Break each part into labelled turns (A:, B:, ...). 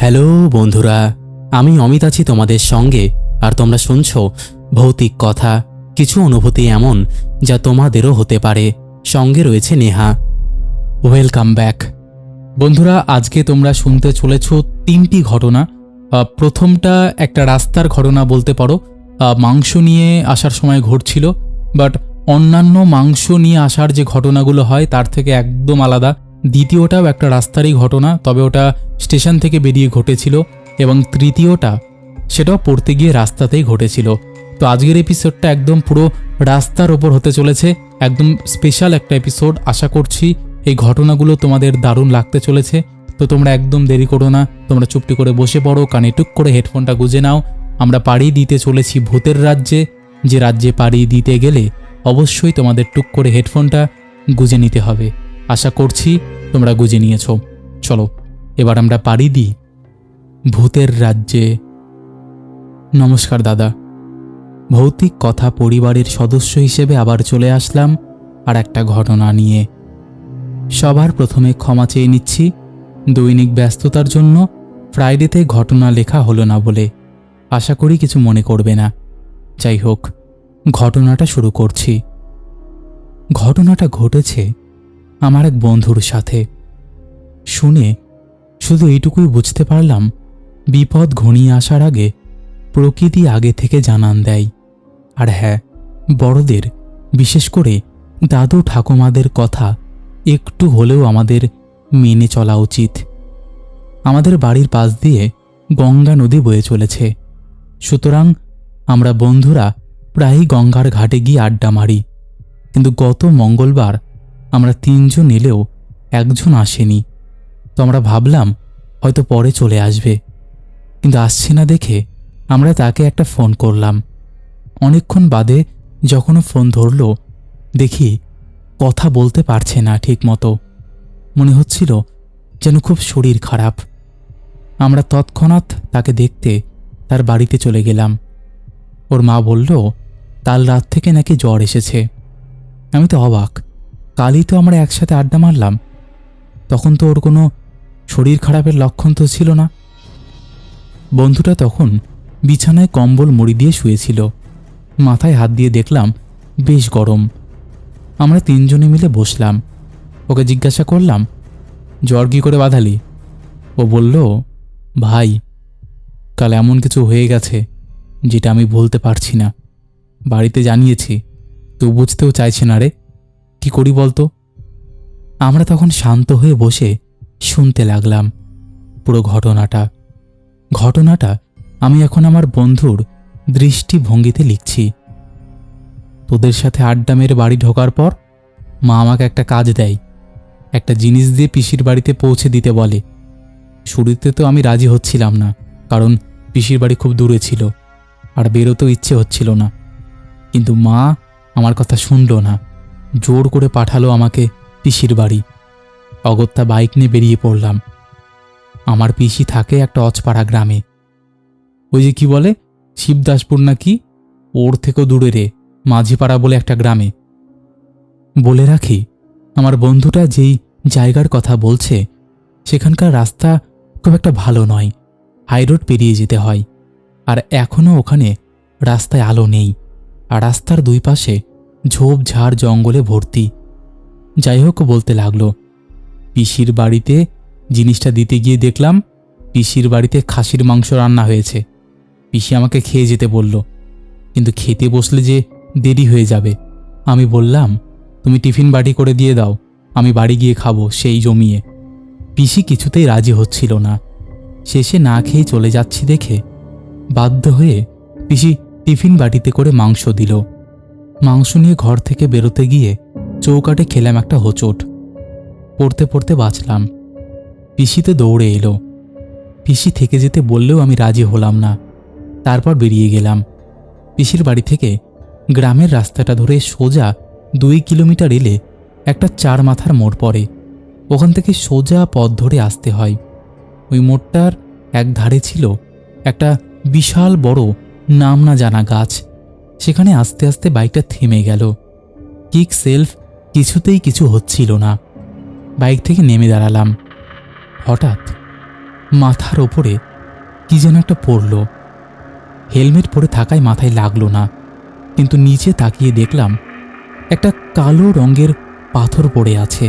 A: Hello বন্ধুরা, আমি অমিত আছি তোমাদের সঙ্গে, আর তোমরা শুনছো ভৌতিক কথা, কিছু অনুভূতি এমন যা তোমাদেরও হতে পারে। সঙ্গে রয়েছে নেহা।
B: ওয়েলকাম ব্যাক বন্ধুরা, আজকে তোমরা শুনতে চলেছ তিনটি ঘটনা। প্রথমটা একটা রাস্তার ঘটনা বলতে পারো। মাংস নিয়ে আসার সময় ঘটছিল, বাট অন্যান্য মাংস নিয়ে আসার যে ঘটনাগুলো হয়, তার থেকে একদম আলাদা। দ্বিতীয়টাও একটা রাস্তারই ঘটনা, তবে ওটা স্টেশন থেকে বেরিয়ে ঘটেছিল এবং তৃতীয়টা সেটাও পড়তে গিয়ে রাস্তাতেই ঘটেছিল। তো আজকের এপিসোডটা একদম পুরো রাস্তার ওপর হতে চলেছে, একদম স্পেশাল একটা এপিসোড আশা করছি এই ঘটনাগুলো তোমাদের দারুণ লাগতে চলেছে। তো তোমরা একদম দেরি করো না, তোমরা চুপটি করে বসে পড়ো, কানে টুক করে হেডফোনটা গুজে নাও। আমরা পাড়ি দিতে চলেছি ভূতের রাজ্যে, যে রাজ্যে পাড়ি দিতে গেলে অবশ্যই তোমাদের টুক করে হেডফোনটা গুজে নিতে হবে। আশা করছি তোমরা গুজে নিয়েছো। চলো, এবার আমরা পাড়ি দিই ভূতের রাজ্যে। নমস্কার, দাদা। ভৌতিক কথা পরিবারের সদস্য হিসেবে আবার চলে আসলাম আর একটা ঘটনা নিয়ে। সবার প্রথমে ক্ষমা চেয়ে নিচ্ছি, দৈনিক ব্যস্ততার জন্য ফ্রাইডেতে ঘটনা লেখা হলো না বলে। আশা করি কিছু মনে করবে না। যাই হোক, ঘটনাটা শুরু করছি। ঘটনাটা ঘটেছে আমার এক বন্ধুর সাথে। শুনে শুধু এইটুকুই বুঝতে পারলাম, বিপদ ঘনিয়ে আসার আগে প্রকৃতি আগে থেকে জানান দেয়। আর হ্যাঁ বড়দের, বিশেষ করে দাদু ঠাকুমাদের কথা একটু হলেও আমাদের মেনে চলা উচিত। আমাদের বাড়ির পাশ দিয়ে গঙ্গা নদী বয়ে চলেছে। সুতরাং আমরা বন্ধুরা প্রায়ই গঙ্গার ঘাটে গিয়ে আড্ডা মারি। কিন্তু গত মঙ্গলবার আমরা তিনজন এলেও একজন আসেনি। তো আমরা ভাবলাম, হয়তো পরে চলে আসবে। কিন্তু আসছে না দেখে আমরা তাকে একটা ফোন করলাম। অনেকক্ষণ বাদে যখন ফোন ধরল, দেখি কথা বলতে পারছে না ঠিক মতো মনে হচ্ছিল যেন খুব শরীর খারাপ। আমরা তৎক্ষণাৎ তাকে দেখতে তার বাড়িতে চলে গেলাম। ওর মা বলল, কাল রাত থেকে নাকি জ্বর এসেছে। আমি তো অবাক। কালই তো আমরা একসাথে আড্ডা মারলাম। তখন তো ওর কোনো শরীর খারাপের লক্ষণ তো ছিল না। বন্ধুটা তখন বিছানায় কম্বল মুড়ি দিয়ে শুয়েছিল। মাথায় হাত দিয়ে দেখলাম, বেশ গরম। আমরা তিনজনে মিলে বসলাম। ওকে জিজ্ঞাসা করলাম, জ্বর কী করে বাঁধালি? ও বলল, ভাই, কাল এমন কিছু হয়ে গেছে, যেটা আমি বলতে পারছি না। বাড়িতে জানিয়েছি তো বুঝতেও চাইছে না রে। কি করি বলতো? আমরা তখন শান্ত হয়ে বসে শুনতে লাগলাম পুরো ঘটনাটা। ঘটনাটা আমি এখন আমার বন্ধুর দৃষ্টিভঙ্গিতে লিখছি। তোদের সাথে আড্ডা মেরে বাড়ি ঢোকার পর মা আমাকে একটা কাজ দেয়। একটা জিনিস দিয়ে পিসির বাড়িতে পৌঁছে দিতে বলে। শুরুতে তো আমি রাজি হচ্ছিলাম না, কারণ পিসির বাড়ি খুব দূরে ছিল, আর বেরোতেও ইচ্ছে হচ্ছিল না। কিন্তু মা আমার কথা শুনল না। জোর করে পাঠালো আমাকে পিসির বাড়ি। অগত্যা বাইক নিয়ে বেরিয়ে পড়লাম। আমার পিসি থাকে একটা অচপাড়া গ্রামে। ওই যে কি বলে, শিবদাসপুর নাকি? ওর থেকেও দূরে রে, মাঝিপাড়া বলে একটা গ্রামে। বলে রাখি, আমার বন্ধুটা যেই জায়গার কথা বলছে, সেখানকার রাস্তা খুব একটা ভালো নয় হাইরোড পেরিয়ে যেতে হয়। আর এখনও ওখানে রাস্তায় আলো নেই। আর রাস্তার দুই পাশে ঝোপঝাড় জঙ্গলে ভর্তি। যাই হোক বলতে লাগল, পিসির বাড়িতে জিনিসটা দিতে গিয়ে দেখলাম পিসির বাড়িতে খাসির মাংস রান্না হয়েছে। পিসি আমাকে খেয়ে যেতে বলল, কিন্তু খেতে বসলে যে দেরি হয়ে যাবে। আমি বললাম, তুমি টিফিন বাটি করে দিয়ে দাও, আমি বাড়ি গিয়ে খাব সেই জমিয়ে। পিসি কিছুতেই রাজি হচ্ছিল না। শেষে না খেয়ে চলে যাচ্ছি দেখে বাধ্য হয়ে পিসি টিফিন বাটিতে করে মাংস দিল। মাংস নিয়ে ঘর থেকে বেরোতে গিয়ে চৌকাটে খেলাম একটা হোঁচট। পড়তে পড়তে বাঁচলাম। পিসিতে দৌড়ে এলো। পিসি থেকে যেতে বললেও আমি রাজি হলাম না। তারপর বেরিয়ে গেলাম। পিসির বাড়ি থেকে গ্রামের রাস্তাটা ধরে সোজা দুই কিলোমিটার এলে একটা চার মাথার মোড় পড়ে। ওখান থেকে সোজা পথ ধরে আসতে হয়। ওই মোড়টার এক ধারে ছিল একটা বিশাল বড় নাম না জানা গাছ। সেখানে আস্তে আস্তে বাইকটা থেমে গেল। কিক সেলফ কিছুতেই কিছু হচ্ছিল না। বাইক থেকে নেমে দাঁড়ালাম। হঠাৎ মাথার ওপরে কি যেন একটা পড়ল। হেলমেট পরে থাকায় মাথায় লাগল না, কিন্তু নিচে তাকিয়ে দেখলাম একটা কালো রঙের পাথর পড়ে আছে।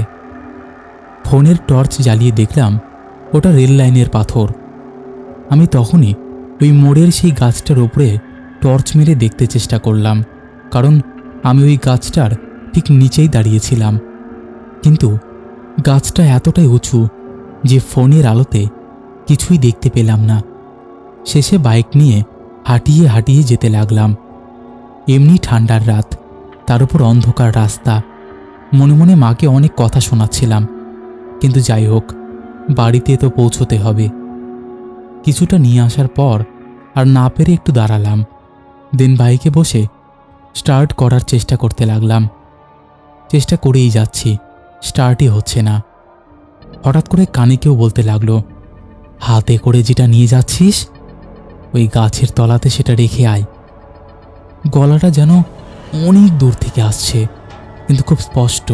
B: ফোনের টর্চ জ্বালিয়ে দেখলাম ওটা রেল লাইনের পাথর। আমি তখনই ওই মোড়ের সেই গাছটার ওপরে টর্চ মেরে দেখতে চেষ্টা করলাম, কারণ আমি ওই গাছটার ঠিক নিচেই দাঁড়িয়েছিলাম। কিন্তু গাছটা এতটাই উঁচু যে ফোনের আলোতে কিছুই দেখতে পেলাম না। শেষে বাইক নিয়ে হাঁটিয়ে হাঁটিয়ে যেতে লাগলাম। এমনি ঠান্ডার রাত, তার উপর অন্ধকার রাস্তা। মনে মনে মাকে অনেক কথা শোনাচ্ছিলাম, কিন্তু যাই হোক, বাড়িতে তো পৌঁছতে হবে। কিছুটা নিয়ে আসার পর আর না পেরে একটু দাঁড়ালাম। দেন বাইকে বসে স্টার্ট করার চেষ্টা করতে লাগলাম। চেষ্টা করেই যাচ্ছি, স্টার্টই হচ্ছে না। হঠাৎ করে কানে কেউ বলতে লাগল, হাতে করে যেটা নিয়ে যাচ্ছিস, ওই গাছের তলাতে সেটা রেখে আয়। গলাটা যেন অনেক দূর থেকে আসছে, কিন্তু খুব স্পষ্ট।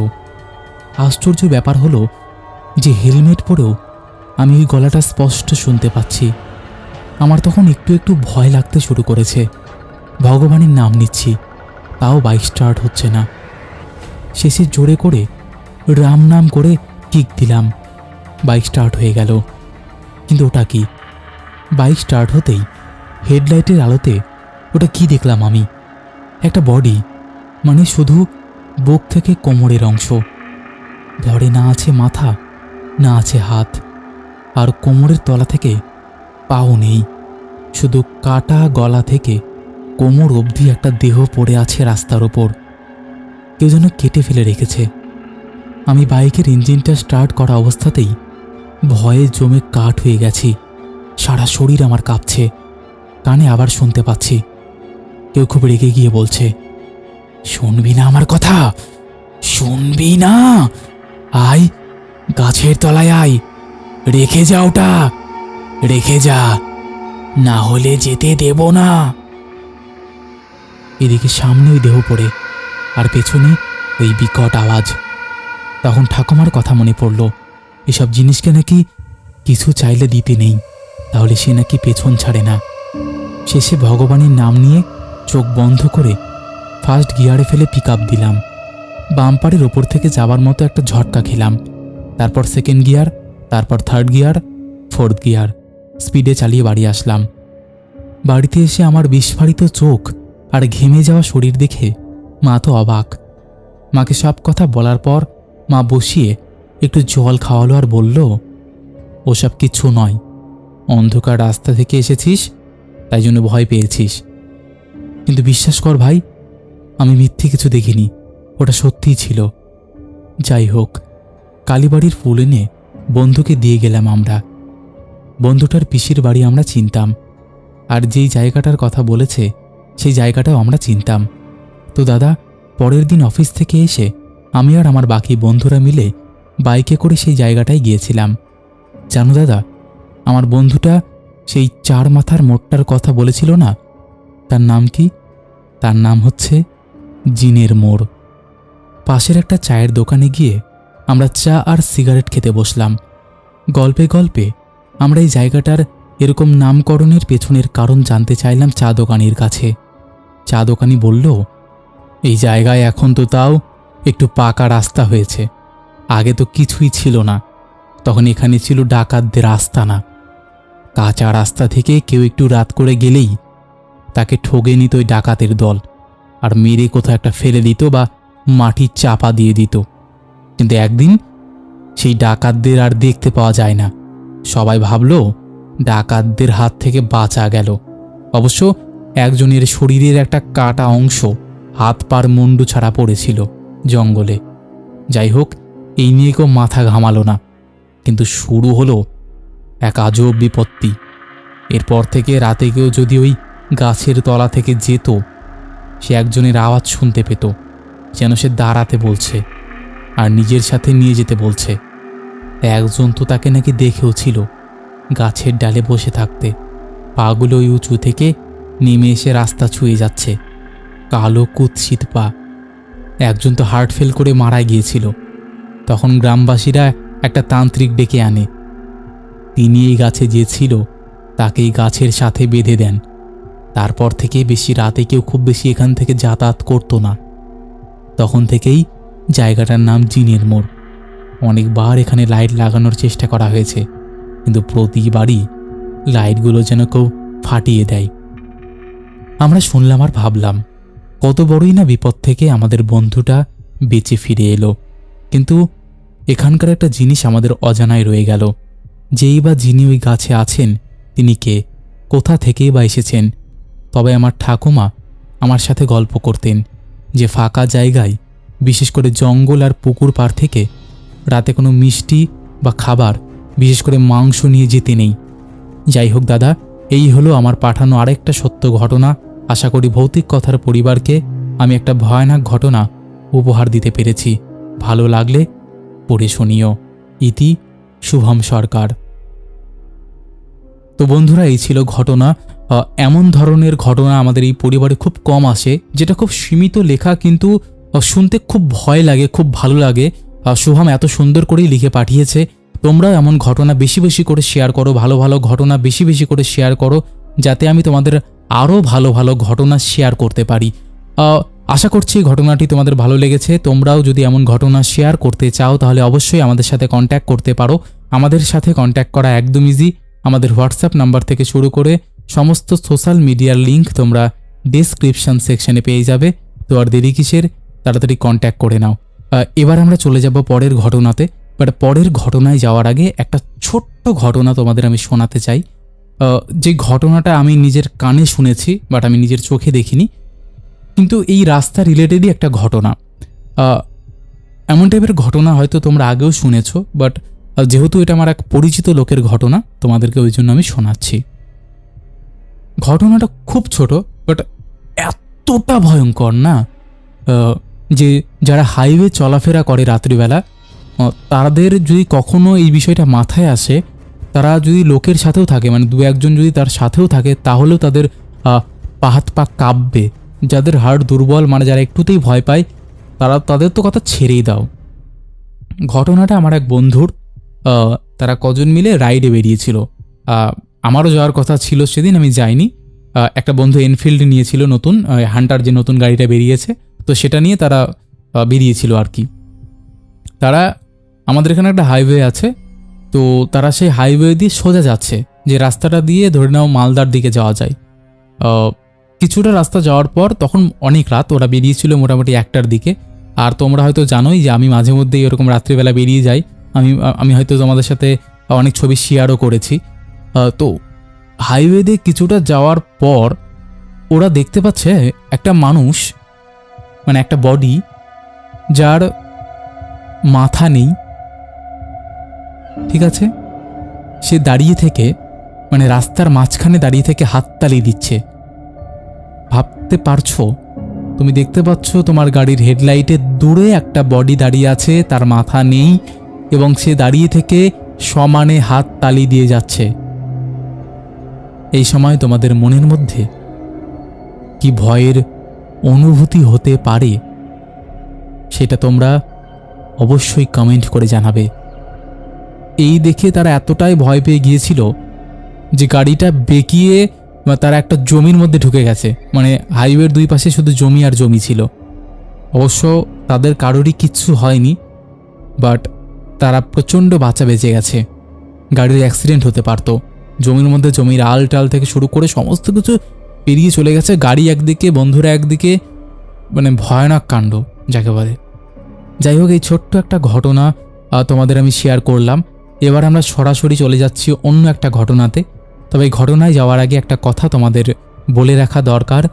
B: আশ্চর্য ব্যাপার হলো যে হেলমেট পরেও আমি ওই গলাটা স্পষ্ট শুনতে পাচ্ছি। আমার তখন একটু একটু ভয় লাগতে শুরু করেছে। ভগবানের নাম নিচ্ছি, তাও বাইক স্টার্ট হচ্ছে না। শেষে জোরে করে রাম নাম করে কিক দিলাম বাইক স্টার্ট হয়ে গেল। কিন্তু ওটা কি? বাইক স্টার্ট হতেই হেডলাইটের আলোতে ওটা কি দেখলাম আমি? একটা বডি মানে শুধু বুক থেকে কোমরের অংশ। ধরে না আছে মাথা, না আছে হাত, আর কোমরের তলা থেকে পাও নেই। শুধু কাটা গলা থেকে কোমর অবধি একটা দেহ পড়ে আছে রাস্তার ওপর। কেউ যেন কেটে ফেলে রেখেছে। আমি বাইকের ইঞ্জিনটা স্টার্ট করা অবস্থাতেই ভয়ে জমে কাঠ হয়ে গেছি। সারা শরীর আমার কাঁপছে। কানে আবার শুনতে পাচ্ছি। কেউ খুব রেগে গিয়ে বলছে, শুনবি না আমার কথা, শুনবি না। আয়, গাছের তলায় আয়। রেখে যা ওটা, রেখে যা। না হলে যেতে দেব না। এদিকে সামনে ওই দেহ পড়ে, আর পেছনে ওই বিকট আওয়াজ। তখন ঠাকুমার কথা মনে পড়ল, এসব জিনিসকে নাকি কিছু চাইলে দিতে নেই, তাহলে সে নাকি পেছন ছাড়ে না। শেষে ভগবানের নাম নিয়ে চোখ বন্ধ করে ফার্স্ট গিয়ারে ফেলে পিক আপ দিলাম বাম্পারের ওপর থেকে যাবার মতো একটা ঝটকা খেলাম। তারপর সেকেন্ড গিয়ার তারপর থার্ড গিয়ার ফোর্থ গিয়ার স্পিডে চালিয়ে বাড়ি আসলাম। বাড়িতে এসে আমার বিস্ফারিত চোখ আর ঘেমে যাওয়া শরীর দেখে মা তো অবাক। মাকে সব কথা বলার পর মা বসিয়ে একটু জল খাওয়ালো আর বলল, ওসব কিছু নয়। অন্ধকার রাস্তা থেকে এসেছিস, তাই জন্য ভয় পেয়েছিস। কিন্তু বিশ্বাস কর ভাই, আমি মিথ্যে কিছু দেখিনি। ওটা সত্যিই ছিল। যাই হোক, কালীবাড়ির ফুল এনে বন্ধুকে দিয়ে গেলাম আমরা। বন্ধুটার পিসির বাড়ি আমরা চিনতাম। আর যেই জায়গাটার কথা বলেছে সেই জায়গাটাও আমরা চিনতাম। তো দাদা, পরের দিন অফিস থেকে এসে আমি আর আমার বাকি বন্ধুরা মিলে বাইকে করে সেই জায়গাটায় গিয়েছিলাম। জানো দাদা, আমার বন্ধুটা সেই চার মাথার মোটটার কথা বলেছিল না? তার নাম কি? তার নাম হচ্ছে জিনের মোড়। পাশের একটা চায়ের দোকানে গিয়ে আমরা চা আর সিগারেট খেতে বসলাম। গল্পে গল্পে আমরা এই জায়গাটার এরকম নামকরণের পেছনের কারণ জানতে চাইলাম চা দোকানির কাছে। চা দোকানি বলল, এই জায়গায় এখন তো তাও একটু পাকা রাস্তা হয়েছে। আগে তো কিছুই ছিল না। তখন এখানে ছিল ডাকাতদের আস্তানা। কাঁচা রাস্তা থেকে কেউ একটু রাত করে গেলেই তাকে ঠগে নিত ওই ডাকাতের দল আর মেরে কোথাও একটা ফেলে দিত বা মাটির চাপা দিয়ে দিত। কিন্তু একদিন সেই ডাকাতদের আর দেখতে পাওয়া যায় না। সবাই ভাবল, ডাকাতদের হাত থেকে বাঁচা গেল। অবশ্য একজনের শরীরের একটা কাটা অংশ হাত পার মুন্ডু ছাড়া পড়েছিল জঙ্গলে। যাই হোক, এই নিয়ে কেউ মাথা ঘামালো না। কিন্তু শুরু হলো এক আজব বিপত্তি। এরপর থেকে রাতে কেউ যদি ওই গাছের তলা থেকে যেত, সে একজনের আওয়াজ শুনতে পেত, যেন সে দাঁড়াতে বলছে আর নিজের সাথে নিয়ে যেতে বলছে। একজন তো তাকে নাকি দেখেও ছিল, গাছের ডালে বসে থাকতে। পাগুলো উঁচু থেকে নেমে এসে রাস্তা ছুঁয়ে যাচ্ছে। কালো কুৎসিত পা। একজন তো হার্ট ফেল করে মারা গিয়েছিল। তখন গ্রামবাসীরা একটা তান্ত্রিক ডেকে আনে। তিনি এই গাছে যে ছিল, তাকে এই গাছের সাথে বেঁধে দেন। তারপর থেকে বেশি রাতে কেউ খুব বেশি এখান থেকে যাতায়াত করতো না। তখন থেকেই জায়গাটার নাম জিনের মোড়। অনেকবার এখানে লাইট লাগানোর চেষ্টা করা হয়েছে, কিন্তু প্রতিবারই লাইটগুলো যেন কেউ ফাটিয়ে দেয়। আমরা শুনলাম আর ভাবলাম, কত বড়ই না বিপদ থেকে আমাদের বন্ধুটা বেঁচে ফিরে এলো। কিন্তু এখানকার একটা জিনিস আমাদের অজানায় রয়ে গেল, যেই বা যিনি ওই গাছে আছেন, তিনি কে, কোথা থেকেই বা এসেছেন। তবে আমার ঠাকুমা আমার সাথে গল্প করতেন যে ফাঁকা জায়গায়, বিশেষ করে জঙ্গল আর পুকুর পাড় থেকে, রাতে কোনো মিষ্টি বা খাবার, বিশেষ করে মাংস নিয়ে যেতে নেই। যাই হোক দাদা, এই হলো আমার পাঠানো আরেকটা সত্য ঘটনা। আশা করি ভৌতিক কথার পরিবারকে আমি একটা ভয়ানক ঘটনা উপহার দিতে পেরেছি। ভালো লাগলে পড়ে শুনিও। ইতি শুভম সরকার। তো বন্ধুরা, এই ছিল ঘটনা। এমন ধরনের ঘটনা আমাদের এই পরিবারে খুব কম আসে, যেটা খুব সীমিত লেখা কিন্তু শুনতে খুব ভয় লাগে, খুব ভালো লাগে। শুভম এত সুন্দর করেই লিখে পাঠিয়েছে। তোমরাও এমন ঘটনা বেশি বেশি করে শেয়ার করো, ভালো ভালো ঘটনা বেশি বেশি করে শেয়ার করো, যাতে আমি তোমাদের আরও ভালো ভালো ঘটনা শেয়ার করতে পারি। আশা করছি ঘটনাটি তোমাদের ভালো লেগেছে। তোমরাও যদি এমন ঘটনা শেয়ার করতে চাও, তাহলে অবশ্যই আমাদের সাথে কন্ট্যাক্ট করতে পারো। আমাদের সাথে কন্ট্যাক্ট করা একদম ইজি আমাদের হোয়াটসঅ্যাপ নাম্বার থেকে শুরু করে সমস্ত সোশ্যাল মিডিয়ার লিঙ্ক তোমরা ডেসক্রিপশন সেকশনে পেয়ে যাবে। তো আর দেরি কিসের? তাড়াতাড়ি কন্ট্যাক্ট করে নাও। এবার আমরা চলে যাব পরের ঘটনাতে। বাট পরের ঘটনায় যাওয়ার আগে একটা ছোট্ট ঘটনা তোমাদের আমি শোনাতে চাই। যে ঘটনাটা আমি নিজের কানে শুনেছি বাট আমি নিজের চোখে দেখিনি, কিন্তু এই রাস্তা রিলেটেডই একটা ঘটনা। এমন টাইপের ঘটনা হয়তো তোমরা আগেও শুনেছো বাট যেহেতু এটা আমার এক পরিচিত লোকের ঘটনা, তোমাদেরকে ওই জন্য আমি শোনাচ্ছি। ঘটনাটা খুব ছোট বাট এতটা ভয়ঙ্কর না? যে যারা হাইওয়ে চলাফেরা করে রাত্রিবেলা তাদের যদি কখনো এই বিষয়টা মাথায় আসে তারা যদি লোকের সাথেও থাকে মানে দু একজন যদি তার সাথেও থাকে তাহলেও তাদের আহ, পা হাত পা কাঁপবে। যাদের হার্ট দুর্বল মানে যারা একটুতেই ভয় পায় তারা তাদের তো কথা ছেড়েই দাও। ঘটনাটা আমার এক বন্ধুর তারা কজন মিলে রাইডে বেরিয়েছিল। আমারও যাওয়ার কথা ছিল সেদিন আমি যাইনি। একটা বন্ধু এনফিল্ড নিয়েছিল নতুন হান্টার যে নতুন গাড়িটা বেরিয়েছে তো সেটা নিয়ে তারা বেরিয়েছিল আর কি। তারা আমাদের এখানে একটা হাইওয়ে আছে তো তারা সেই হাইওয়ে দিয়ে সোজা যাচ্ছে, যে রাস্তাটা দিয়ে ধরে নাও মালদার দিকে যাওয়া যায়। কিছুটা রাস্তা যাওয়ার পর তখন অনেক রাত ওরা বেরিয়েছিল মোটামুটি একটার দিকে। আর তোমরা হয়তো জানোই যে আমি মাঝে মধ্যেই এরকম রাত্রিবেলা বেরিয়ে যাই। আমি আমি হয়তো তোমাদের সাথে অনেক ছবি শেয়ারও করেছি। তো হাইওয়ে দিয়ে কিছুটা যাওয়ার পর ওরা দেখতে পাচ্ছে একটা মানুষ মানে একটা বডি যার মাথা নেই। ঠিক আছে? সে দাঁড়িয়ে থেকে মানে রাস্তার মাঝখানে দাঁড়িয়ে থেকে হাততালি দিচ্ছে। ভাবতে পারছ? তুমি দেখতে পাচ্ছ তোমার গাড়ির হেডলাইটে দূরে একটা বডি দাঁড়িয়ে আছে, তার মাথা নেই, এবং সে দাঁড়িয়ে থেকে সমানে হাত তালি দিয়ে যাচ্ছে। এই সময় তোমাদের মনের মধ্যে কি ভয়ের অনুভূতি হতে পারে? সেটা তোমরা অবশ্যই কমেন্ট করে জানাবে। এই দেখে তারা এতটাই ভয় পেয়ে গিয়েছিল যে গাড়িটা বেঁকিয়ে তারা একটা জমির মধ্যে ঢুকে গেছে। মানে হাইওয়ের দুই পাশে শুধু জমি আর জমি ছিল। অবশ্য তাদের কারোরই কিচ্ছু হয়নি, বাট তারা প্রচণ্ড বাঁচা বেঁচে গেছে। গাড়ির অ্যাক্সিডেন্ট হতে পারতো। জমির মধ্যে জমির আল টাল থেকে শুরু করে সমস্ত কিছু পেরিয়ে চলে গেছে। গাড়ি একদিকে, বন্ধুরা একদিকে মানে ভয়ানক কাণ্ড, যাকে বলে। যাই হোক, এই ছোট্ট একটা ঘটনা তোমাদের আমি শেয়ার করলাম। এবার আমরা সরাসরি চলে যাচ্ছি অন্য একটা ঘটনাতে। তবে ঘটনায় যাওয়ার আগে একটা কথা তোমাদের বলে রাখা দরকার।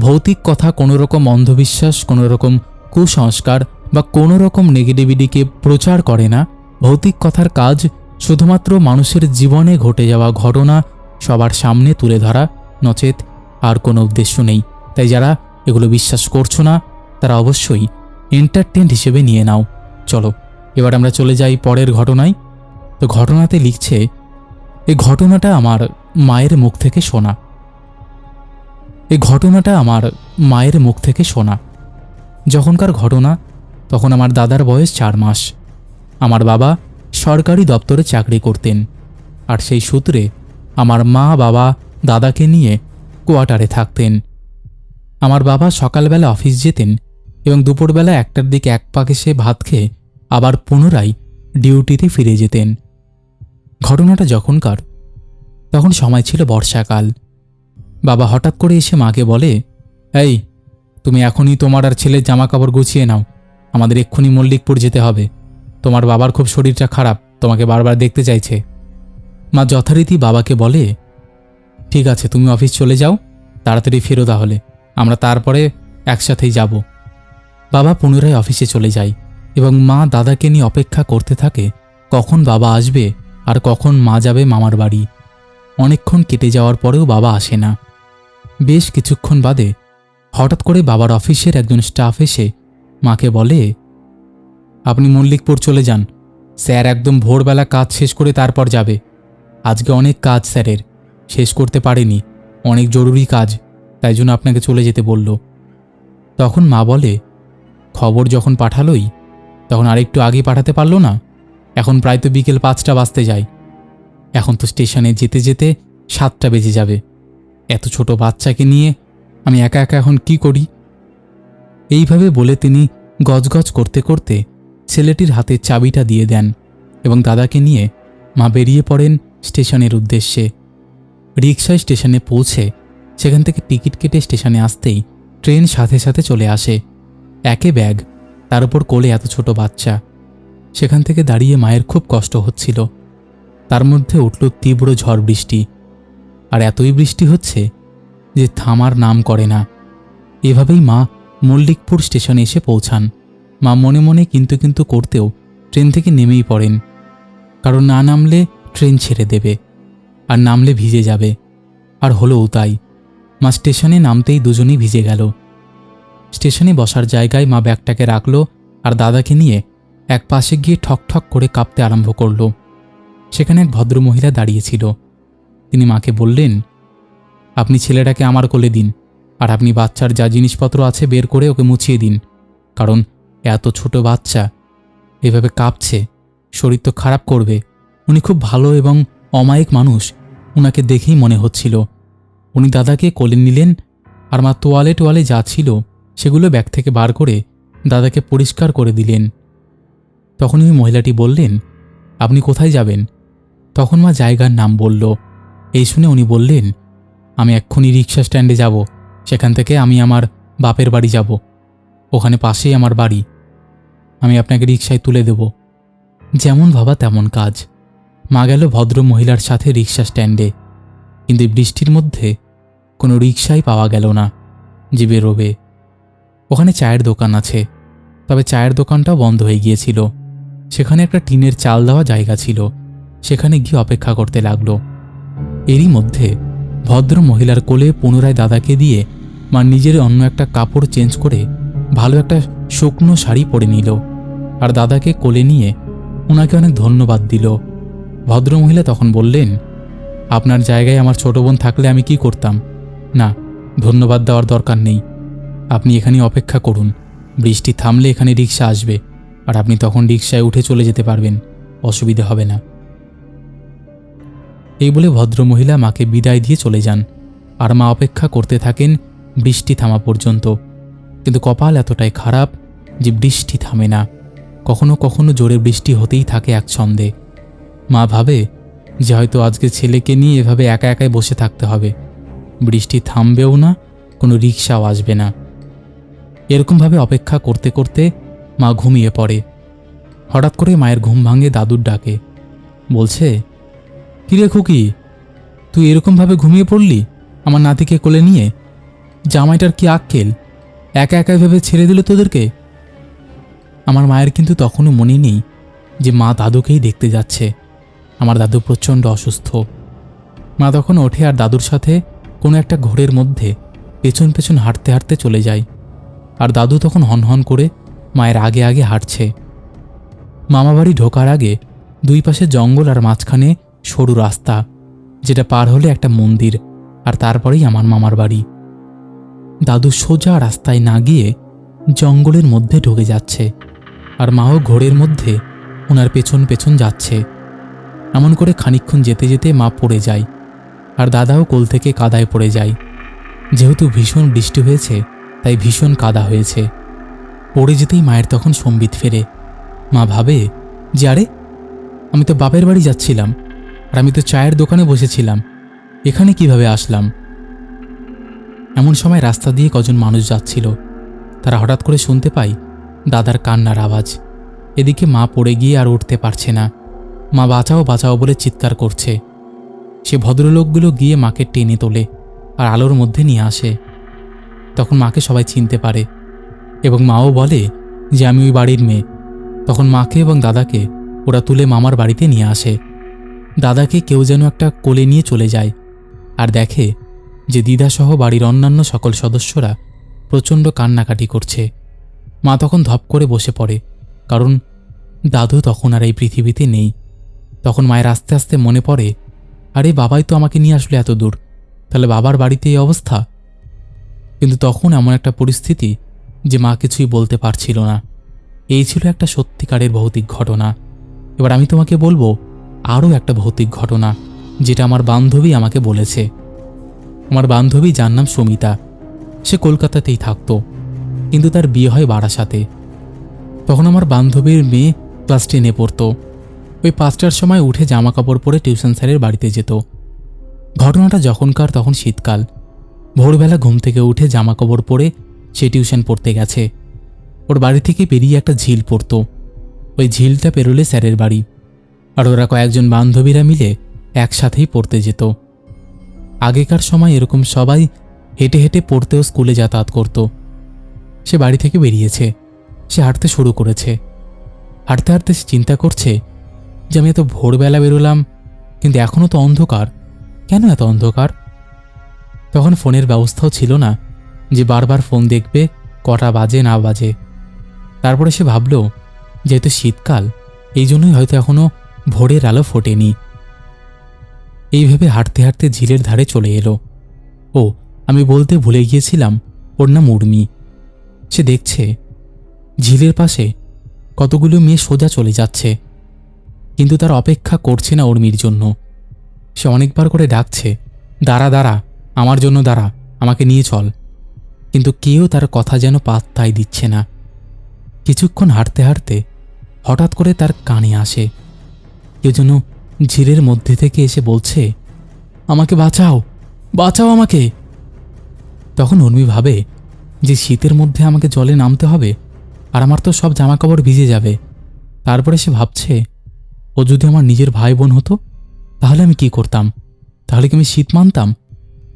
B: ভৌতিক কথা কোনো রকম অন্ধবিশ্বাস কোনো রকম কুসংস্কার বা কোনো রকম নেগেটিভিটিকে প্রচার করে না। ভৌতিক কথার কাজ শুধুমাত্র মানুষের জীবনে ঘটে যাওয়া ঘটনা সবার সামনে তুলে ধরা, নচেত আর কোনো উদ্দেশ্য নেই। তাই যারা এগুলো বিশ্বাস করছ না, তারা অবশ্যই এন্টারটেন হিসেবে নিয়ে নাও। চলো, এবার আমরা চলে যাই পরের ঘটনায়। তো ঘটনাতে লিখছে এই ঘটনাটা আমার মায়ের মুখ থেকে শোনা। এই ঘটনাটা আমার মায়ের মুখ থেকে শোনা। যখনকার ঘটনা, তখন আমার দাদার বয়স চার মাস। আমার বাবা সরকারি দপ্তরে চাকরি করতেন, আর সেই সূত্রে আমার মা বাবা দাদাকে নিয়ে কোয়ার্টারে থাকতেন। আমার বাবা সকালবেলা অফিস যেতেন এবং দুপুরবেলা একটার দিকে এক পাকে সে ভাত খেয়ে আবার পুনরায় ডিউটিতে ফিরে যেতেন। ঘটনাটা যখনকার তখন সময় ছিল বর্ষাকাল। বাবা হঠাৎ করে এসে মাকে বলে, এই, তুমি এখনই তোমার আর ছেলের জামা কাপড় গুছিয়ে নাও। আমাদের এক্ষুনি মল্লিকপুর যেতে হবে। তোমার বাবার খুব শরীরটা খারাপ, তোমাকে বারবার দেখতে চাইছে। মা যথারীতি বাবাকে বলে, ঠিক আছে, তুমি অফিস চলে যাও, তাড়াতাড়ি ফেরো তাহলে। আমরা তারপরে একসাথেই যাব। বাবা পুনরায় অফিসে চলে যায় এবং মা দাদাকে নিয়ে অপেক্ষা করতে থাকে, কখন বাবা আসবে আর কখন মা যাবে মামার বাড়ি। অনেকক্ষণ কেটে যাওয়ার পরেও বাবা আসে না। বেশ কিছুক্ষণ বাদে হঠাৎ করে বাবার অফিসের একজন স্টাফ এসে মাকে বলে, আপনি মল্লিকপুর চলে যান। স্যার একদম ভোরবেলা কাজ শেষ করে তারপর যাবে। আজকে অনেক কাজ স্যারের। শেষ করতে পারেনি। অনেক জরুরি কাজ। তাই জন্য আপনাকে চলে যেতে বলল। তখন মা বলে, খবর যখন পাঠালোই, তখন আরেকটু আগে পাঠাতে পারল না? এখন প্রায় তো বিকেল পাঁচটা বাজতে যায়। এখন তো স্টেশনে যেতে যেতে সাতটা বেজে যাবে। এত ছোট বাচ্চাকে নিয়ে আমি একা একা এখন কি করি? এইভাবে বলে তিনি গজগজ করতে করতে ছেলেটির হাতে চাবিটা দিয়ে দেন এবং দাদাকে নিয়ে মা বেরিয়ে পড়েন স্টেশনের উদ্দেশ্যে। রিকশায় স্টেশনে পৌঁছে সেখান থেকে টিকিট কেটে স্টেশনে আসতেই ট্রেন সাথে সাথে চলে আসে। একে ব্যাগ, তার উপর কোলে এত ছোট বাচ্চা। সেখান থেকে দাঁড়িয়ে মায়ের খুব কষ্ট হচ্ছিল। তার মধ্যে উঠল তীব্র ঝড় বৃষ্টি। আর এতই বৃষ্টি হচ্ছে যে থামার নাম করে না। এভাবেই মা মল্লিকপুর স্টেশনে এসে পৌঁছান। মা মনে মনে কিন্তু কিন্তু করতেও ট্রেন থেকে নেমেই পড়েন। কারণ না নামলে ট্রেন ছেড়ে দেবে, আর নামলে ভিজে যাবে। আর হলোও তাই। মা স্টেশনে নামতেই দুজনেই ভিজে গেল। স্টেশনে বসার জায়গায় মা ব্যাগটাকে রাখল আর দাদাকে নিয়ে এক পাশে গিয়ে ঠক ঠক করে কাঁপতে আরম্ভ করল। সেখানে এক ভদ্রমহিলা দাঁড়িয়েছিল তিনি মাকে বললেন, আপনি ছেলেটাকে আমার কোলে দিন, আর আপনি বাচ্চার যা জিনিসপত্র আছে বের করে ওকে মুছিয়ে দিন, কারণ এত ছোট বাচ্চা, এভাবে কাঁপছে, শরীর তো খারাপ করবে। উনি খুব ভালো এবং অমায়িক মানুষ, উনাকে দেখেই মনে হচ্ছিল। উনি দাদাকে কোলে নিলেন, আর মা তোয়ালে টোয়ালে যা ছিল, সেগুলো ব্যাগ থেকে বার করে দাদাকে পরিষ্কার করে দিলেন। তখন ওই মহিলাটি বললেন, আপনি কোথায় যাবেন? তখন মা জায়গার নাম বলল। এই শুনে উনি বললেন, আমি এক্ষুনি রিক্সা স্ট্যান্ডে যাব। সেখান থেকে আমি আমার বাপের বাড়ি যাব। ওখানে পাশেই আমার বাড়ি। আমি আপনাকে রিক্সায় তুলে দেব। যেমন ভাবা তেমন কাজ। মা গেল ভদ্র মহিলার সাথে রিক্সা স্ট্যান্ডে। কিন্তু বৃষ্টির মধ্যে কোনো রিক্সাই পাওয়া গেল না যে বেরোবে ওখানে চায়ের দোকান আছে। তবে চায়ের দোকানটাও বন্ধ হয়ে গিয়েছিল। সেখানে একটা টিনের চাল দেওয়া জায়গা ছিল। সেখানে গিয়ে অপেক্ষা করতে লাগল। এরই মধ্যে ভদ্র মহিলার কোলে পুনরায় দাদাকে দিয়ে মা নিজের অন্য একটা কাপড় চেঞ্জ করে ভালো একটা শুকনো শাড়ি পরে নিল আর দাদাকে কোলে নিয়ে ওনাকে অনেক ধন্যবাদ দিল। ভদ্রমহিলা তখন বললেন, আপনার জায়গায় আমার ছোট বোন থাকলে আমি কি করতাম? না, ধন্যবাদ দেওয়ার দরকার নেই। আপনি এখানে অপেক্ষা করুন। বৃষ্টি থামলে এখানে রিক্সা আসবে। আর আপনি তখন রিক্সায় উঠে চলে যেতে পারবেন, অসুবিধা হবে না। এই বলে ভদ্রমহিলা মাকে বিদায় দিয়ে চলে যান আর মা অপেক্ষা করতে থাকেন বৃষ্টি থামা পর্যন্ত। কিন্তু কপাল এতটাই খারাপ যে বৃষ্টি থামে না। কখনো কখনো জোরে বৃষ্টি হতেই থাকে এক ছন্দে। মা ভাবে যে হয়তো আজকে ছেলেকে নিয়ে এভাবে একা একাই বসে থাকতে হবে। বৃষ্টি থামবেও না, কোনো রিক্সাও আসবে না। এরকমভাবে অপেক্ষা করতে করতে মা ঘুমিয়ে পড়ে। হঠাৎ করে মায়ের ঘুম ভাঙে দাদুর ডাকে। বলছে, কিরে খুকি, তুই এরকমভাবে ঘুমিয়ে পড়লি? আমার নাতিকে কোলে নিয়ে? জামাইটার কি আক্কেল? একা একা ভেবে ছেড়ে দিল তোদেরকে? আমার মায়ের কিন্তু তখনও মনে নেই যে মা দাদুকেই দেখতে যাচ্ছে। আমার দাদু প্রচণ্ড অসুস্থ। মা তখন ওঠে আর দাদুর সাথে কোনো একটা ঘোরের মধ্যে পেছন পেছন হাঁটতে হাঁটতে চলে যায়। আর দাদু তখন হনহন করে মায়ের আগে আগে হাঁটছে। মামাবাড়ি ঢোকার আগে দুই পাশে জঙ্গল আর মাঝখানে সরু রাস্তা, যেটা পার হলে একটা মন্দির আর তারপরেই আমার মামার বাড়ি। দাদু সোজা রাস্তায় না গিয়ে জঙ্গলের মধ্যে ঢুকে যাচ্ছে আর মাও ঘোরের মধ্যে ওনার পেছন পেছন যাচ্ছে। এমন করে খানিকক্ষণ যেতে যেতে মা পড়ে যায় আর দাদাও কোল থেকে কাদায় পড়ে যায়। যেহেতু ভীষণ বৃষ্টি হয়েছে, তাই ভীষণ কাদা হয়েছে। পড়ে যেতেই মায়ের তখন সম্বিত ফেরে। মা ভাবে, যে আরে, আমি তো বাপের বাড়ি যাচ্ছিলাম, আর আমি তো চায়ের দোকানে বসেছিলাম, এখানে কীভাবে আসলাম? এমন সময় রাস্তা দিয়ে কজন মানুষ যাচ্ছিল। তারা হঠাৎ করে শুনতে পায় দাদার কান্নার আওয়াজ। এদিকে মা পড়ে গিয়ে আর উঠতে পারছে না। মা বাঁচাও বাঁচাও বলে চিৎকার করছে। সে ভদ্রলোকগুলো গিয়ে মাকে টেনে তোলে আর আলোর মধ্যে নিয়ে আসে। তখন মাকে সবাই চিনতে পারে। এবং মাও বলে যে, আমি ওই বাড়ির মেয়ে। তখন মাকে এবং দাদাকে ওরা তুলে মামার বাড়িতে নিয়ে আসে। দাদাকে কেউ যেন একটা কোলে নিয়ে চলে যায় আর দেখে যে, দিদাসহ বাড়ির অন্যান্য সকল সদস্যরা প্রচণ্ড কান্নাকাটি করছে। মা তখন ধপ করে বসে পড়ে, কারণ দাদু তখন আর এই পৃথিবীতে নেই। তখন মায়ের আস্তে আস্তে মনে পড়ে, আরে বাবাই তো আমাকে নিয়ে আসলে এত দূর, তাহলে বাবার বাড়িতে এই অবস্থা? কিন্তু তখন এমন একটা পরিস্থিতি যে মা কিছুই বলতে পারছিল না। এই ছিল একটা সত্যিকারের ভৌতিক ঘটনা। এবার আমি তোমাকে বলব, আরও একটা ভৌতিক ঘটনা, যেটা আমার বান্ধবী আমাকে বলেছে। আমার বান্ধবী যার নাম সমিতা। সে কলকাতাতেই থাকতো, কিন্তু তার বিয়ে হয় বারাসাতে। তখন আমার বান্ধবীর মেয়ে ক্লাস টেনে পড়তো। ওই পাঁচটার সময় উঠে জামা কাপড় পরে টিউশন স্যারের বাড়িতে যেত। ঘটনাটা যখনকার তখন শীতকাল। ভোরবেলা ঘুম থেকে উঠে জামা কাপড় পরে সে টিউশন পড়তে গেছে। ওর বাড়ি থেকে বেরিয়ে একটা ঝিল পড়তো। ওই ঝিলটা পেরোলে স্যারের বাড়ি। আর ওরা কয়েকজন বান্ধবীরা মিলে একসাথেই পড়তে যেত। আগেকার সময় এরকম সবাই হেঁটে হেঁটে পড়তেও স্কুলে যাতায়াত করত। সে বাড়ি থেকে বেরিয়েছে। সে হাঁটতে শুরু করেছে। হাঁটতে হাঁটতে সে চিন্তা করছে যে আমি এত ভোরবেলা বেরোলাম, কিন্তু এখনও তো অন্ধকার। কেন এত অন্ধকার? তখন ফোনের ব্যবস্থাও ছিল না। যে বারবার ফোন দেখবে, কটা বাজে, না বাজে। তারপরে সে ভাবল, যেহেতু শীতকাল, এই জন্যই হয়তো এখনও ভোরের আলো ফোটেনি। এইভাবে হাঁটতে হাঁটতে ঝিলের ধারে চলে এলো। ও, আমি বলতে ভুলে গিয়েছিলাম, ওর নাম উর্মি। সে দেখছে, ঝিলের পাশে কতগুলো মেয়ে সোজা চলে যাচ্ছে। কিন্তু তার অপেক্ষা করছে না উর্মির জন্য। সে অনেকবার করে ডাকছে, দাঁড়া দাঁড়া, আমার জন্য দাঁড়া, আমাকে নিয়ে চল। কিন্তু কেউ তার কথা যেন পাত্তাই দিচ্ছে না। কিছুক্ষণ হাঁটতে হাঁটতে হঠাৎ করে তার কানে আসে। কেউ যেন ঝিলের মধ্যে থেকে এসে বলছে, আমাকে বাঁচাও বাঁচাও আমাকে। তখন উর্মি ভাবে যে শীতের মধ্যে আমাকে জলে নামতে হবে, আর আমার তো সব জামাকাপড় ভিজে যাবে। তারপরে সে ভাবছে, ও যদি আমার নিজের ভাই বোন হতো, তাহলে আমি কি করতাম? তাহলে কি আমি শীত মানতাম?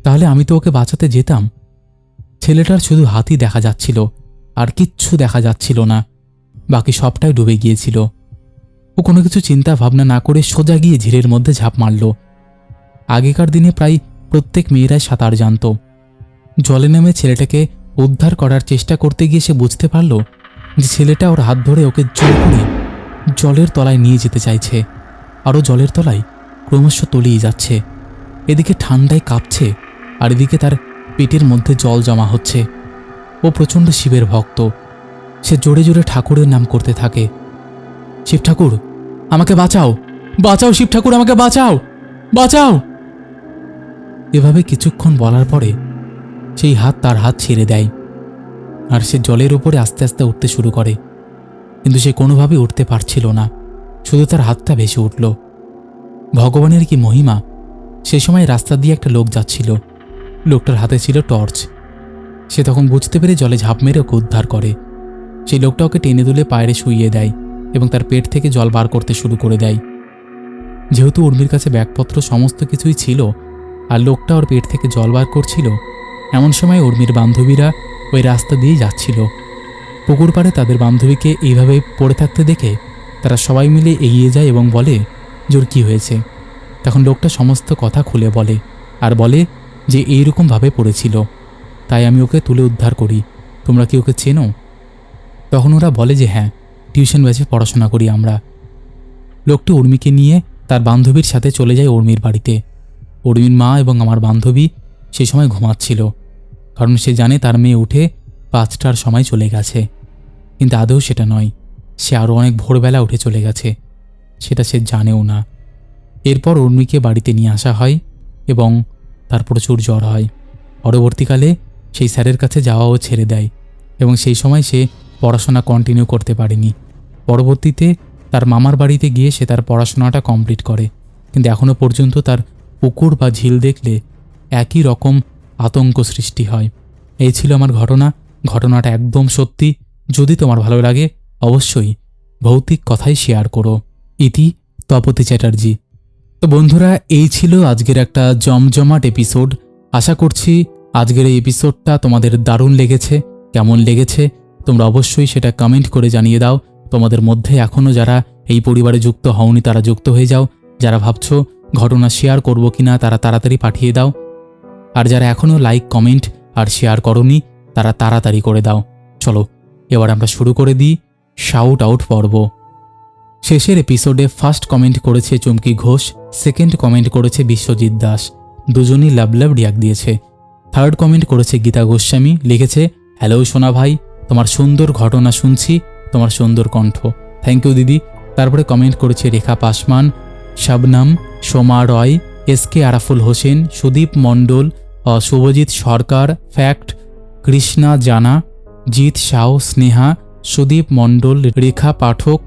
B: তাহলে আমি তো ওকে বাঁচাতে যেতাম? ছেলেটার শুধু হাতই দেখা যাচ্ছিল, আর কিচ্ছু দেখা যাচ্ছিল না। বাকি সবটাই ডুবে গিয়েছিল। ও কোনো কিছু চিন্তা ভাবনা না করে সোজা গিয়ে ঝিলের মধ্যে ঝাঁপ মারল। আগেকার দিনে প্রায় প্রত্যেক মেয়েরাই সাঁতার জানত। জলে নেমে ছেলেটাকে উদ্ধার করার চেষ্টা করতে গিয়ে সে বুঝতে পারল যে ছেলেটা ওর হাত ধরে ওকে জোর করে জলের তলায় নিয়ে যেতে চাইছে। আরও জলের তলায় ক্রমশ তলিয়ে যাচ্ছে। এদিকে ঠান্ডায় কাঁপছে, আর এদিকে তার পেটের মধ্যে জল জমা হচ্ছে। ও প্রচণ্ড শিবের ভক্ত। সে জোরে জোরে ঠাকুরের নাম করতে থাকে। শিব ঠাকুর, আমাকে বাঁচাও। বাঁচাও, শিব ঠাকুর, আমাকে বাঁচাও। বাঁচাও। এভাবে কিছুক্ষণ বলার পরে সেই হাত তার হাত ছেড়ে দেয়। আর সে জলের উপরে আস্তে আস্তে উঠতে শুরু করে। কিন্তু সে কোনোভাবে উঠতে পারছিল না। শুধু তার হাতটা ভেসে উঠল। ভগবানের কি মহিমা? সে সময় রাস্তা দিয়ে একটা লোক যাচ্ছিল। লোকটার হাতে ছিল টর্চ। সে তখন বুঝতে পেরে জলে ঝাঁপ মেরে ওকে উদ্ধার করে। সেই লোকটা ওকে টেনে তুলে পায়রে শুইয়ে দেয় এবং তার পেট থেকে জল বার করতে শুরু করে দেয়। যেহেতু উর্মির কাছে ব্যাগপত্র সমস্ত কিছুই ছিল আর লোকটা ওর পেট থেকে জল বার করছিল, এমন সময় উর্মির বান্ধবীরা ওই রাস্তা দিয়েই যাচ্ছিল। পুকুর পাড়ে তাদের বান্ধবীকে এইভাবে পড়ে থাকতে দেখে তারা সবাই মিলে এগিয়ে যায় এবং বলে, জোর কি হয়েছে? তখন লোকটা সমস্ত কথা খুলে বলে আর বলে যে এইরকমভাবে পড়েছিল। তাই আমি ওকে তুলে উদ্ধার করি। তোমরা কি ওকে চেনো? তখন ওরা বলে যে হ্যাঁ টিউশন ব্যাচে পড়াশোনা করি আমরা। লোকটি উর্মিকে নিয়ে তার বান্ধবীর সাথে চলে যায় উর্মির বাড়িতে। উর্মির মা এবং আমার বান্ধবী সে সময় ঘুমাচ্ছিল, কারণ সে জানে তার মেয়ে উঠে পাঁচটার সময় চলে গেছে। কিন্তু আদৌ সেটা নয়, সে আরও অনেক ভোরবেলা উঠে চলে গেছে, সেটা সে জানেও না। এরপর উর্মিকে বাড়িতে নিয়ে আসা হয় এবং তার প্রচুর জ্বর হয়। পরবর্তীকালে সেই স্যারের কাছে যাওয়াও ছেড়ে দেয় এবং সেই সময় সে পড়াশোনা কন্টিনিউ করতে পারেনি। পরবর্তীতে তার মামার বাড়িতে গিয়ে সে তার পড়াশোনাটা কমপ্লিট করে। কিন্তু এখনও পর্যন্ত তার পুকুর বা ঝিল দেখলে একই রকম আতঙ্ক সৃষ্টি হয়। এই ছিল আমার ঘটনা। ঘটনাটা একদম সত্যি। যদি তোমার ভালো লাগে, অবশ্যই ভৌতিক কথাই শেয়ার করো। ইতি তপতি চ্যাটার্জি। তো বন্ধুরা, এই ছিল আজকের একটা জমজমাট এপিসোড আশা করছি আজকের এই এপিসোডটা তোমাদের দারুণ লেগেছে। কেমন লেগেছে? তোমরা অবশ্যই সেটা কমেন্ট করে জানিয়ে দাও। তোমাদের মধ্যে এখনও যারা এই পরিবারে যুক্ত হওনি, তারা যুক্ত হয়ে যাও। যারা ভাবছ ঘটনা শেয়ার করব কিনা, তারা তাড়াতাড়ি পাঠিয়ে দাও। আর যারা এখনও লাইক কমেন্ট আর শেয়ার করনি, তারা তাড়াতাড়ি করে দাও। চলো, এবার আমরা শুরু করে দিই শাউট আউট পর্ব। শেষের এপিসোডে ফার্স্ট কমেন্ট করেছে চুমকি ঘোষ। সেকেন্ড কমেন্ট করেছে বিশ্বজিৎ দাস। দুজনই লাভ লাভ রিয়াক দিয়েছে। থার্ড কমেন্ট করেছে গীতা গোস্বামী। লিখেছে, হ্যালো সোনা ভাই, তোমার সুন্দর ঘটনা শুনছি, তোমার সুন্দর কণ্ঠ। থ্যাংক ইউ দিদি। তারপরে কমেন্ট করেছে Rekha Pasman, Shabnam, Soma Roy, S K Araful Hossain, Sudip Mondal Subhajit Sarkar, fact, Krishna Jana, Jeet Shaw Sneha, Sudip মণ্ডল, রেখা পাঠক,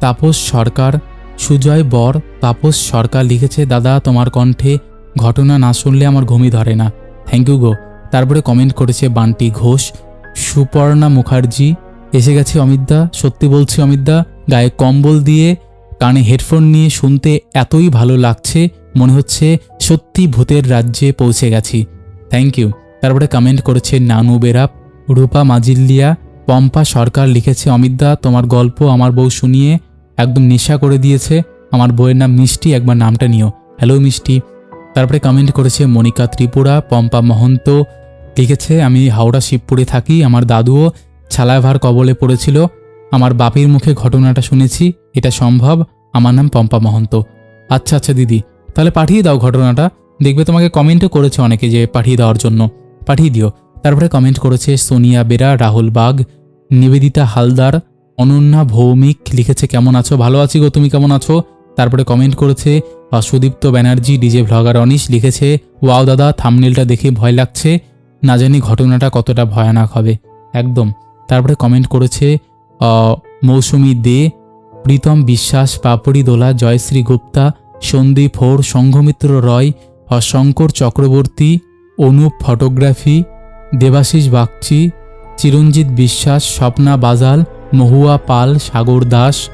B: তাপস সরকার সুজয় বর, তাপস, সরকার লিখেছে, দাদা, তোমার কণ্ঠে ঘটনা না শুনলে আমার ঘুমই ধরে না। থ্যাংক ইউ গো। তারপরে কমেন্ট করেছে বান্টি ঘোষ, সুপর্ণা মুখার্জি, এসে গেছে অমিতদা, সত্যি বলছি অমিতদা, গায়ে কম্বল দিয়ে কানে হেডফোন নিয়ে শুনতে এতই ভালো লাগছে, মনে হচ্ছে সত্যি ভূতের রাজ্যে পৌঁছে গেছি। থ্যাংক ইউ তারপরে কমেন্ট করেছে নানু বেরাপ, রূপা মাজিল্লিয়া, পম্পা সরকার লিখেছে, অমিতদা, তোমার গল্প, আমার বউ শুনিয়ে একদম নেশা করে দিয়েছে। আমার বইয়ের নাম মিষ্টি, একবার নামটা নিও। হ্যালো মিষ্টি। তারপরে কমেন্ট করেছে মনিকা ত্রিপুরা, পম্পা মহন্ত। লিখেছে, আমি হাওড়া শিবপুরে থাকি, আমার দাদুও ছালাভার কবলে পড়েছিল। আমার বাপির মুখে ঘটনাটা শুনেছি, এটা সম্ভব। আমার নাম পম্পা মহন্ত। আচ্ছা আচ্ছা দিদি, তাহলে পাঠিয়ে দাও ঘটনাটা। দেখবে তোমাকে কমেন্টও করেছে অনেকে যে পাঠিয়ে দেওয়ার জন্য। পাঠিয়ে দিও। তারপরে কমেন্ট করেছে সোনিয়া বেরা, রাহুল বাগ, নিবেদিতা হালদার অনন্যা ভৌমিক লিখেছে, কেমন আছো? ভালো আছি গো, তুমি কেমন আছো? তারপরে কমেন্ট করেছে সুদীপ্ত ব্যানার্জি, ডিজে ভ্লগার অনিশ লিখেছে, ওয়াও দাদা থামনেলটা দেখে ভয় লাগছে, না জানি ঘটনাটা কতটা ভয়ানক হবে। একদম। তারপরে কমেন্ট করেছে মৌসুমি দে, প্রীতম বিশ্বাস, পাপড়ি দোলা, জয়শ্রী গুপ্তা, সন্দীপ হোর সংঘমিত্র রয়, শঙ্কর চক্রবর্তী, অনুপ ফটোগ্রাফি দেবাশিস বাগচি, চিরঞ্জিত বিশ্বাস, স্বপ্না বাজাল মহুয়া পাল, সাগর দাস,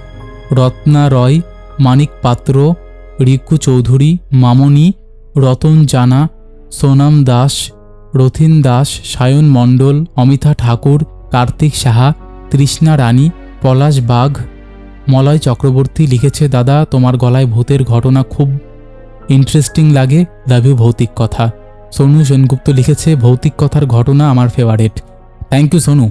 B: রত্না রয়, মানিক পাত্র, রিকু চৌধুরী মামনি রতন জানা, সোনাম দাস, রথিন দাস, সায়ন মণ্ডল, অমিতা ঠাকুর, কার্তিক সাহা, তৃষ্ণা রানী, পলাশ বাঘ, মলয় চক্রবর্তী লিখেছে, দাদা, তোমার গলায় ভূতের ঘটনা খুব ইন্টারেস্টিং লাগে লাভ ভৌতিক কথা। সোনু সেনগুপ্ত লিখেছে, ভৌতিক কথার ঘটনা আমার ফেভারেট থ্যাংক ইউ সোনু।